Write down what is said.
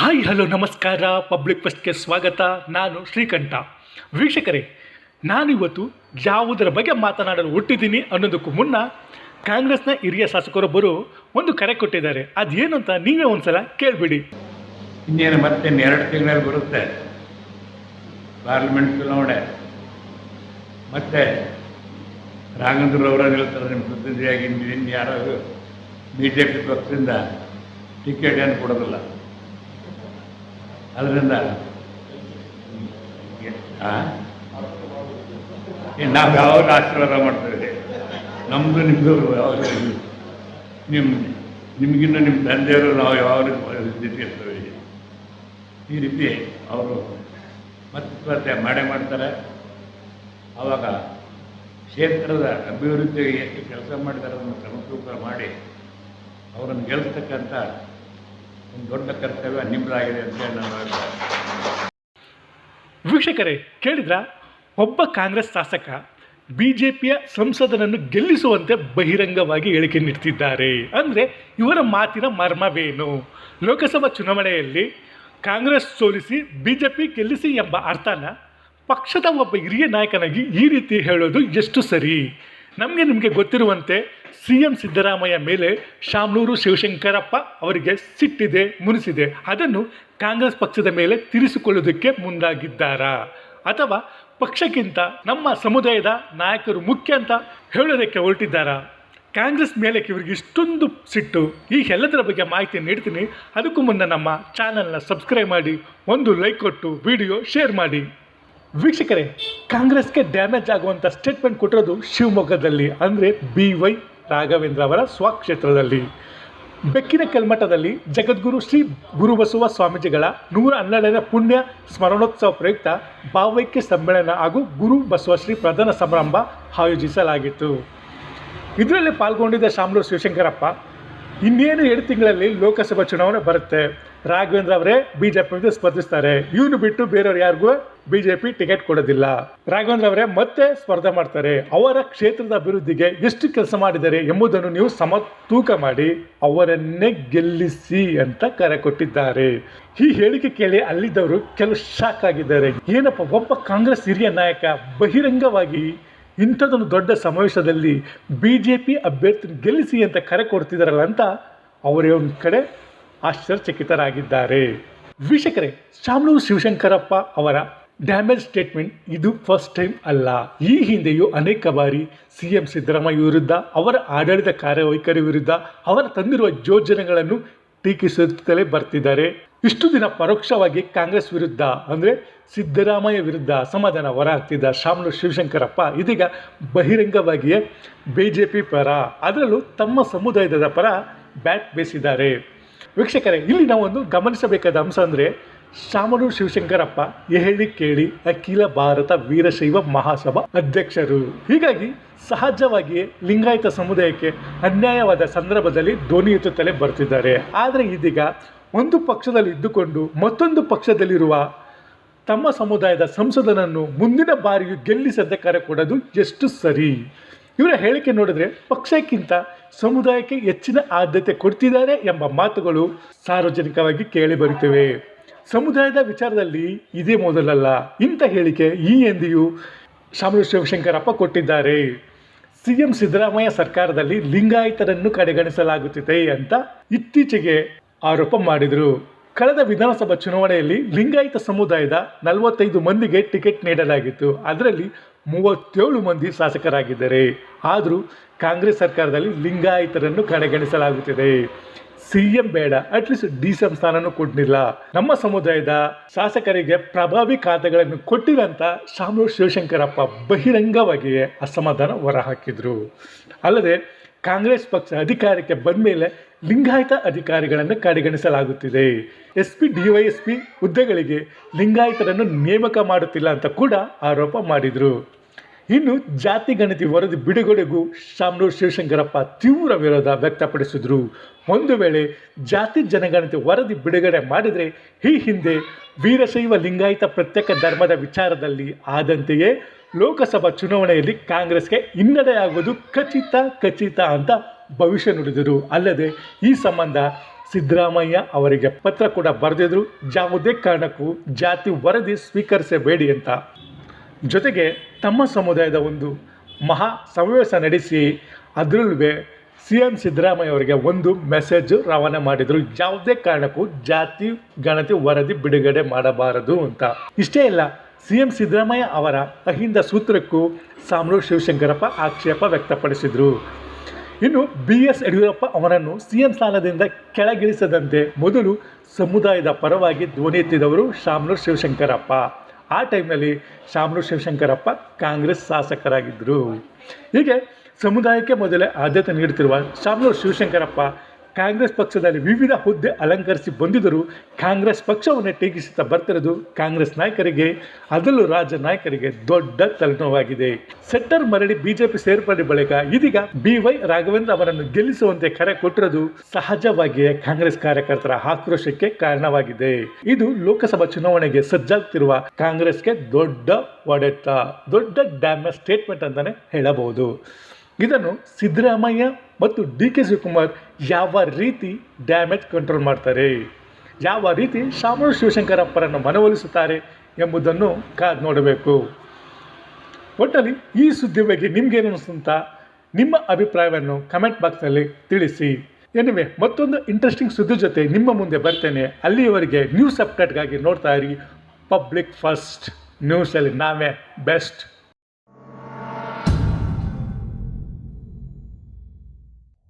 Hi, hello, ನಮಸ್ಕಾರ. Public ಫಸ್ಟ್ಗೆ ಸ್ವಾಗತ. ನಾನು ಶ್ರೀಕಂಠ. ವೀಕ್ಷಕರೇ, ನಾನಿವತ್ತು ಯಾವುದರ ಬಗ್ಗೆ ಮಾತನಾಡಲು ಹುಟ್ಟಿದ್ದೀನಿ ಅನ್ನೋದಕ್ಕೂ ಮುನ್ನ ಕಾಂಗ್ರೆಸ್ನ ಹಿರಿಯ ಶಾಸಕರೊಬ್ಬರು ಒಂದು ಕರೆ ಕೊಟ್ಟಿದ್ದಾರೆ. ಅದೇನು ಅಂತ ನೀವೇ ಒಂದ್ಸಲ ಕೇಳಿಬಿಡಿ. ಇನ್ನೇನು ಮತ್ತೆ ಎರಡು ತಿಂಗಳಲ್ಲಿ ಬರುತ್ತೆ. ಪಾರ್ಲಿಮೆಂಟ್ ಚುನಾವಣೆ. ಮತ್ತೆ ರಾಘವೇಂದ್ರ ಅವರ ನಿಲ್ತಾರೆ ನಿಮ್ಮ ಪ್ರತಿನಿಧಿಯಾಗಿ ಇನ್ನು ಯಾರು ಬಿ ಜೆ ಪಿ ಪಕ್ಷದಿಂದ ಟಿಕೆಟ್ ಏನು ಕೊಡೋದಿಲ್ಲ. ಅದರಿಂದ ನಾವು ಯಾವಾಗ ಆಶೀರ್ವಾದ ಮಾಡ್ತೇವೆ? ನಮ್ಮದು ನಿಮ್ಮದು ಯಾವಾಗ ನಿಮ್ಮ ನಿಮಗಿನ್ನ ನಿಮ್ಮ ತಂದೆಯವರು ನಾವು ಯಾವಾಗ ಸ್ಥಿತಿ ಇರ್ತೇವೆ? ಈ ರೀತಿ ಅವರು ಮತ್ತೆ ಮಾಡೇ ಮಾಡ್ತಾರೆ. ಆವಾಗ ಕ್ಷೇತ್ರದ ಅಭಿವೃದ್ಧಿಗೆ ಎಷ್ಟು ಕೆಲಸ ಮಾಡಿದ್ದಾರೆ ಅದನ್ನು ಕ್ರಮತೂಕ ಮಾಡಿ ಅವರನ್ನು ಗೆಲ್ಲಿಸ್ತಕ್ಕಂಥ ದೊಡ್ಡ ಕರ್ತವ್ಯ ನಿಮ್ಮದಾಗಿದೆ ಅಂತ ಹೇಳಿ ನಾನು ವೀಕ್ಷಕರೇ, ಕೇಳಿದ್ರ? ಒಬ್ಬ ಕಾಂಗ್ರೆಸ್ ಶಾಸಕ ಬಿಜೆಪಿಯ ಸಂಸದನನ್ನು ಗೆಲ್ಲಿಸುವಂತೆ ಬಹಿರಂಗವಾಗಿ ಹೇಳಿಕೆ ನೀಡ್ತಿದ್ದಾರೆ. ಅಂದರೆ ಇವರ ಮಾತಿನ ಮರ್ಮವೇನು? ಲೋಕಸಭಾ ಚುನಾವಣೆಯಲ್ಲಿ ಕಾಂಗ್ರೆಸ್ ಸೋಲಿಸಿ ಬಿಜೆಪಿ ಗೆಲ್ಲಿಸಿ ಎಂಬ ಅರ್ಥನ ಪಕ್ಷದ ಒಬ್ಬ ಹಿರಿಯ ನಾಯಕನಾಗಿ ಈ ರೀತಿ ಹೇಳೋದು ಎಷ್ಟು ಸರಿ? ನಮಗೆ ನಿಮಗೆ ಗೊತ್ತಿರುವಂತೆ ಸಿ ಎಂ ಸಿದ್ದರಾಮಯ್ಯ ಮೇಲೆ ಶಾಮನೂರು ಶಿವಶಂಕರಪ್ಪ ಅವರಿಗೆ ಸಿಟ್ಟಿದೆ, ಮುನಿಸಿದೆ. ಅದನ್ನು ಕಾಂಗ್ರೆಸ್ ಪಕ್ಷದ ಮೇಲೆ ತಿರಿಸಿಕೊಳ್ಳುವುದಕ್ಕೆ ಮುಂದಾಗಿದ್ದಾರಾ? ಅಥವಾ ಪಕ್ಷಕ್ಕಿಂತ ನಮ್ಮ ಸಮುದಾಯದ ನಾಯಕರು ಮುಖ್ಯ ಅಂತ ಹೇಳೋದಕ್ಕೆ ಹೊರಟಿದ್ದಾರಾ? ಕಾಂಗ್ರೆಸ್ ಮೇಲೆ ಇವರಿಗೆ ಇಷ್ಟೊಂದು ಸಿಟ್ಟು. ಈ ಎಲ್ಲದರ ಬಗ್ಗೆ ಮಾಹಿತಿ ನೀಡ್ತೀನಿ. ಅದಕ್ಕೂ ಮುನ್ನ ನಮ್ಮ ಚಾನಲ್ನ ಸಬ್ಸ್ಕ್ರೈಬ್ ಮಾಡಿ, ಒಂದು ಲೈಕ್ ಕೊಟ್ಟು, ವಿಡಿಯೋ ಶೇರ್ ಮಾಡಿ. ವೀಕ್ಷಕರೇ, ಕಾಂಗ್ರೆಸ್ಗೆ ಡ್ಯಾಮೇಜ್ ಆಗುವಂಥ ಸ್ಟೇಟ್ಮೆಂಟ್ ಕೊಟ್ಟಿರೋದು ಶಿವಮೊಗ್ಗದಲ್ಲಿ, ಅಂದರೆ ಬಿ ವೈ ರಾಘವೇಂದ್ರ ಅವರ ಸ್ವಕ್ಷೇತ್ರದಲ್ಲಿ. ಬೆಕ್ಕಿನ ಕಲ್ಮಠದಲ್ಲಿ ಜಗದ್ಗುರು ಶ್ರೀ ಗುರುಬಸವ ಸ್ವಾಮೀಜಿಗಳ ನೂರ ಹನ್ನೆರಡನೇ ಪುಣ್ಯ ಸ್ಮರಣೋತ್ಸವ ಪ್ರಯುಕ್ತ ಭಾವೈಕ್ಯ ಸಮ್ಮೇಳನ ಹಾಗೂ ಗುರು ಬಸವಶ್ರೀ ಪ್ರಧಾನ ಸಮಾರಂಭ ಆಯೋಜಿಸಲಾಗಿತ್ತು. ಇದರಲ್ಲಿ ಪಾಲ್ಗೊಂಡಿದ್ದ ಶಾಮಲೂರು ಶಿವಶಂಕರಪ್ಪ, ಇನ್ನೇನು ಎರಡು ತಿಂಗಳಲ್ಲಿ ಲೋಕಸಭಾ ಚುನಾವಣೆ ಬರುತ್ತೆ? ರಾಘವೇಂದ್ರ ಅವರೇ ಬಿಜೆಪಿ ಸ್ಪರ್ಧಿಸ್ತಾರೆ. ಇವನು ಬಿಟ್ಟು ಬೇರೆಯವ್ರು ಯಾರಿಗೂ ಬಿಜೆಪಿ ಟಿಕೆಟ್ ಕೊಡೋದಿಲ್ಲ. ರಾಘವೇಂದ್ರ ಅವರೇ ಮತ್ತೆ ಸ್ಪರ್ಧೆ ಮಾಡ್ತಾರೆ. ಅವರ ಕ್ಷೇತ್ರದ ಅಭಿವೃದ್ಧಿಗೆ ಎಷ್ಟು ಕೆಲಸ ಮಾಡಿದ್ದಾರೆ ಎಂಬುದನ್ನು ನೀವು ಸಮ ತೂಕ ಮಾಡಿ, ಅವರನ್ನೇ ಗೆಲ್ಲಿಸಿ ಅಂತ ಕರೆ ಕೊಟ್ಟಿದ್ದಾರೆ. ಈ ಹೇಳಿಕೆ ಕೇಳಿ ಅಲ್ಲಿದ್ದವರು ಕೆಲವು ಶಾಕ್ ಆಗಿದ್ದಾರೆ. ಏನಪ್ಪ, ಒಬ್ಬ ಕಾಂಗ್ರೆಸ್ ಹಿರಿಯ ನಾಯಕ ಬಹಿರಂಗವಾಗಿ ಇಂಥದ್ದೊಂದು ದೊಡ್ಡ ಸಮಾವೇಶದಲ್ಲಿ ಬಿ ಜೆ ಪಿ ಅಭ್ಯರ್ಥಿ ಗೆಲ್ಲಿಸಿ ಅಂತ ಕರೆ ಕೊಡ್ತಿದ್ದಾರಲ್ಲ ಅಂತ ಅವರೇ ಒಂದು ಕಡೆ ಆಶ್ಚರ್ಯಚಕಿತರಾಗಿದ್ದಾರೆ. ವೀಕ್ಷಕರೇ ಶಾಮನೂರು ಶಿವಶಂಕರಪ್ಪ ಅವರ ಡ್ಯಾಮೇಜ್ ಸ್ಟೇಟ್ಮೆಂಟ್ ಇದು ಫಸ್ಟ್ ಟೈಮ್ ಅಲ್ಲ. ಈ ಹಿಂದೆಯೂ ಅನೇಕ ಬಾರಿ ಸಿ ಎಂ ಸಿದ್ದರಾಮಯ್ಯ ವಿರುದ್ಧ, ಅವರ ಆಡಳಿತ ಕಾರ್ಯವೈಖರಿ ವಿರುದ್ಧ, ಅವರ ತಂದಿರುವ ಯೋಜನೆಗಳನ್ನು ಟೀಕಿಸುತ್ತಲೇ ಬರ್ತಿದ್ದಾರೆ. ಇಷ್ಟು ದಿನ ಪರೋಕ್ಷವಾಗಿ ಕಾಂಗ್ರೆಸ್ ವಿರುದ್ಧ, ಅಂದರೆ ಸಿದ್ದರಾಮಯ್ಯ ವಿರುದ್ಧ ಅಸಮಾಧಾನ ಹೊರಹಾಕ್ತಿದ್ದ ಶಾಮನೂರು ಶಿವಶಂಕರಪ್ಪ ಇದೀಗ ಬಹಿರಂಗವಾಗಿಯೇ ಬಿ ಜೆ ಪಿ ಪರ, ಅದರಲ್ಲೂ ತಮ್ಮ ಸಮುದಾಯದ ಪರ ಬ್ಯಾಟ್ ಬೇಸಿದ್ದಾರೆ. ವೀಕ್ಷಕರೇ, ಇಲ್ಲಿ ನಾವೊಂದು ಗಮನಿಸಬೇಕಾದ ಅಂಶ ಅಂದರೆ ಶಾಮನು ಶಿವಶಂಕರಪ್ಪ ಹೇಳಿ ಕೇಳಿ ಅಖಿಲ ಭಾರತ ವೀರಶೈವ ಮಹಾಸಭಾ ಅಧ್ಯಕ್ಷರು. ಹೀಗಾಗಿ ಸಹಜವಾಗಿಯೇ ಲಿಂಗಾಯತ ಸಮುದಾಯಕ್ಕೆ ಅನ್ಯಾಯವಾದ ಸಂದರ್ಭದಲ್ಲಿ ಧ್ವನಿ ಎತ್ತುತ್ತಲೇ ಬರ್ತಿದ್ದಾರೆ. ಆದರೆ ಇದೀಗ ಒಂದು ಪಕ್ಷದಲ್ಲಿ ಇದ್ದುಕೊಂಡು ಮತ್ತೊಂದು ಪಕ್ಷದಲ್ಲಿರುವ ತಮ್ಮ ಸಮುದಾಯದ ಸಂಸದನನ್ನು ಮುಂದಿನ ಬಾರಿಯೂ ಗೆಲ್ಲಿಸದ ಕರೆ ಕೊಡೋದು ಎಷ್ಟು ಸರಿ? ಇವರ ಹೇಳಿಕೆ ನೋಡಿದ್ರೆ ಪಕ್ಷಕ್ಕಿಂತ ಸಮುದಾಯಕ್ಕೆ ಹೆಚ್ಚಿನ ಆದ್ಯತೆ ಕೊಡ್ತಿದ್ದಾರೆ ಎಂಬ ಮಾತುಗಳು ಸಾರ್ವಜನಿಕವಾಗಿ ಕೇಳಿ ಬರುತ್ತಿವೆ. ಸಮುದಾಯದ ವಿಚಾರದಲ್ಲಿ ಇದೇ ಮೊದಲಲ್ಲ. ಇಂಥ ಹೇಳಿಕೆ ಈ ಎಂದಿಯೂ ಶಾಮರು ಶಿವಶಂಕರಪ್ಪ ಕೊಟ್ಟಿದ್ದಾರೆ. ಸಿ ಎಂ ಸಿದ್ದರಾಮಯ್ಯ ಸರ್ಕಾರದಲ್ಲಿ ಲಿಂಗಾಯತರನ್ನು ಕಡೆಗಣಿಸಲಾಗುತ್ತಿದೆ ಅಂತ ಇತ್ತೀಚೆಗೆ ಆರೋಪ ಮಾಡಿದರು. ಕಳೆದ ವಿಧಾನಸಭಾ ಚುನಾವಣೆಯಲ್ಲಿ ಲಿಂಗಾಯತ ಸಮುದಾಯದ ನಲವತ್ತೈದು ಮಂದಿಗೆ ಟಿಕೆಟ್ ನೀಡಲಾಗಿತ್ತು. ಅದರಲ್ಲಿ ಮೂವತ್ತೇಳು ಮಂದಿ ಶಾಸಕರಾಗಿದ್ದಾರೆ. ಆದರೂ ಕಾಂಗ್ರೆಸ್ ಸರ್ಕಾರದಲ್ಲಿ ಲಿಂಗಾಯತರನ್ನು ಕಡೆಗಣಿಸಲಾಗುತ್ತಿದೆ. ಸಿ ಎಂ ಬೇಡ at least D C M ಸ್ಥಾನನೂ ಕೊಟ್ಟಿಲ್ಲ ನಮ್ಮ ಸಮುದಾಯದ ಶಾಸಕರಿಗೆ ಪ್ರಭಾವಿ ಖಾತೆಗಳನ್ನು ಕೊಟ್ಟಿಲ್ಲ ಅಂತ ಶಾಮನೂರು ಶಿವಶಂಕರಪ್ಪ ಬಹಿರಂಗವಾಗಿಯೇ ಅಸಮಾಧಾನ ಹೊರಹಾಕಿದ್ರು. ಅಲ್ಲದೆ ಕಾಂಗ್ರೆಸ್ ಪಕ್ಷ ಅಧಿಕಾರಕ್ಕೆ ಬಂದ ಮೇಲೆ ಲಿಂಗಾಯತ ಅಧಿಕಾರಿಗಳನ್ನು ಕಡೆಗಣಿಸಲಾಗುತ್ತಿದೆ. ಎಸ್ ಪಿ ಡಿವೈಎಸ್ಪಿ ಹುದ್ದೆಗಳಿಗೆ ಲಿಂಗಾಯತರನ್ನು ನೇಮಕ ಮಾಡುತ್ತಿಲ್ಲ ಅಂತ ಕೂಡ ಆರೋಪ ಮಾಡಿದರು. ಇನ್ನು ಜಾತಿ ಗಣತಿ ವರದಿ ಬಿಡುಗಡೆಗೂ ಶಾಮನೂರು ಶಿವಶಂಕರಪ್ಪ ತೀವ್ರ ವಿರೋಧ ವ್ಯಕ್ತಪಡಿಸಿದರು. ಒಂದು ವೇಳೆ ಜಾತಿ ಜನಗಣತಿ ವರದಿ ಬಿಡುಗಡೆ ಮಾಡಿದರೆ ಈ ಹಿಂದೆ ವೀರಶೈವ ಲಿಂಗಾಯತ ಪ್ರತ್ಯೇಕ ಧರ್ಮದ ವಿಚಾರದಲ್ಲಿ ಆದಂತೆಯೇ ಲೋಕಸಭಾ ಚುನಾವಣೆಯಲ್ಲಿ ಕಾಂಗ್ರೆಸ್ಗೆ ಹಿನ್ನಡೆಯಾಗುವುದು ಖಚಿತ ಖಚಿತ ಅಂತ ಭವಿಷ್ಯ ನುಡಿದರು. ಅಲ್ಲದೆ ಈ ಸಂಬಂಧ ಸಿದ್ದರಾಮಯ್ಯ ಅವರಿಗೆ ಪತ್ರ ಕೂಡ ಬರೆದಿದ್ರು. ಯಾವುದೇ ಕಾರಣಕ್ಕೂ ಜಾತಿ ವರದಿ ಸ್ವೀಕರಿಸಬೇಡಿ ಅಂತ. ಜೊತೆಗೆ ತಮ್ಮ ಸಮುದಾಯದ ಒಂದು ಮಹಾ ಸಮಾವೇಶ ನಡೆಸಿ ಅದರಲ್ಲೂ ಸಿ ಎಂ ಸಿದ್ದರಾಮಯ್ಯ ಅವರಿಗೆ ಒಂದು ಮೆಸೇಜ್ ರವಾನೆ ಮಾಡಿದರು. ಯಾವುದೇ ಕಾರಣಕ್ಕೂ ಜಾತಿ, ಗಣತಿ, ವರದಿ ಬಿಡುಗಡೆ ಮಾಡಬಾರದು ಅಂತ. ಇಷ್ಟೇ ಇಲ್ಲ ಸಿ ಎಂ ಸಿದ್ದರಾಮಯ್ಯ ಅವರ ಅಹಿಂದ ಸೂತ್ರಕ್ಕೂ ಸಾಮ್ರು ಶಿವಶಂಕರಪ್ಪ ಆಕ್ಷೇಪ ವ್ಯಕ್ತಪಡಿಸಿದರು. ಇನ್ನು ಬಿ ಎಸ್ ಯಡಿಯೂರಪ್ಪ ಅವರನ್ನು ಸಿ ಎಂ ಸ್ಥಾನದಿಂದ ಕೆಳಗಿಳಿಸದಂತೆ ಮೊದಲು ಸಮುದಾಯದ ಪರವಾಗಿ ಧ್ವನಿ ಎತ್ತಿದವರು ಶಾಮನೂರು ಶಿವಶಂಕರಪ್ಪ. ಆ ಟೈಮ್ನಲ್ಲಿ ಶಾಮನೂರು ಶಿವಶಂಕರಪ್ಪ ಕಾಂಗ್ರೆಸ್ ಶಾಸಕರಾಗಿದ್ದರು ಹೀಗೆ ಸಮುದಾಯಕ್ಕೆ ಮೊದಲೇ ಆದ್ಯತೆ ನೀಡುತ್ತಿರುವ ಶಾಮನೂರು ಶಿವಶಂಕರಪ್ಪ ಕಾಂಗ್ರೆಸ್ ಪಕ್ಷದಲ್ಲಿ ವಿವಿಧ ಹುದ್ದೆ ಅಲಂಕರಿಸಿ ಬಂದಿದ್ದರೂ ಕಾಂಗ್ರೆಸ್ ಪಕ್ಷವನ್ನು ಟೀಕಿಸುತ್ತಾ ಬರ್ತಿರೋದು ಕಾಂಗ್ರೆಸ್ ನಾಯಕರಿಗೆ. ಅದರಲ್ಲೂ ರಾಜ್ಯ ನಾಯಕರಿಗೆ ದೊಡ್ಡ ತಲೆನೋವಾಗಿದೆ. ಸೆಟ್ಟರ್ ಮರಳಿ ಬಿಜೆಪಿ ಸೇರ್ಪಡೆ ಬಳಿಕ ಇದೀಗ ಬಿ ವೈ ರಾಘವೇಂದ್ರ ಅವರನ್ನು ಗೆಲ್ಲಿಸುವಂತೆ ಕರೆ ಕೊಟ್ಟಿರೋದು ಸಹಜವಾಗಿಯೇ ಕಾಂಗ್ರೆಸ್ ಕಾರ್ಯಕರ್ತರ ಆಕ್ರೋಶಕ್ಕೆ ಕಾರಣವಾಗಿದೆ. ಇದು ಲೋಕಸಭಾ ಚುನಾವಣೆಗೆ ಸಜ್ಜಾಗುತ್ತಿರುವ ಕಾಂಗ್ರೆಸ್ಗೆ ದೊಡ್ಡ ಒಡೆತ, ದೊಡ್ಡ ಡ್ಯಾಮೇಜ್ ಸ್ಟೇಟ್ಮೆಂಟ್ ಅಂತಾನೆ ಹೇಳಬಹುದು. ಇದನ್ನು ಸಿದ್ದರಾಮಯ್ಯ ಮತ್ತು ಡಿ ಕೆ ಶಿವಕುಮಾರ್ ಯಾವ ರೀತಿ ಡ್ಯಾಮೇಜ್ ಕಂಟ್ರೋಲ್ ಮಾಡ್ತಾರೆ? ಯಾವ ರೀತಿ ಶಾಮನೂರು ಶಿವಶಂಕರಪ್ಪರನ್ನು ಮನವೊಲಿಸುತ್ತಾರೆ ಎಂಬುದನ್ನು ಕಾದು ನೋಡಬೇಕು. ಒಟ್ಟಲ್ಲಿ ಈ ಸುದ್ದಿ ಬಗ್ಗೆ ನಿಮಗೇನು ನಿಮ್ಮ ಅಭಿಪ್ರಾಯವನ್ನು ಕಮೆಂಟ್ ಬಾಕ್ಸ್ನಲ್ಲಿ ತಿಳಿಸಿ. ಎನಿವೆ ಮತ್ತೊಂದು ಇಂಟ್ರೆಸ್ಟಿಂಗ್ ಸುದ್ದಿ ಜೊತೆ ನಿಮ್ಮ ಮುಂದೆ ಬರ್ತೇನೆ. ಅಲ್ಲಿಯವರೆಗೆ ನ್ಯೂಸ್ ಅಪ್ಡೇಟ್ಗಾಗಿ ನೋಡ್ತಾ ಇರಿ. ಪಬ್ಲಿಕ್ ಫಸ್ಟ್ ನ್ಯೂಸಲ್ಲಿ ನಾವೇ ಬೆಸ್ಟ್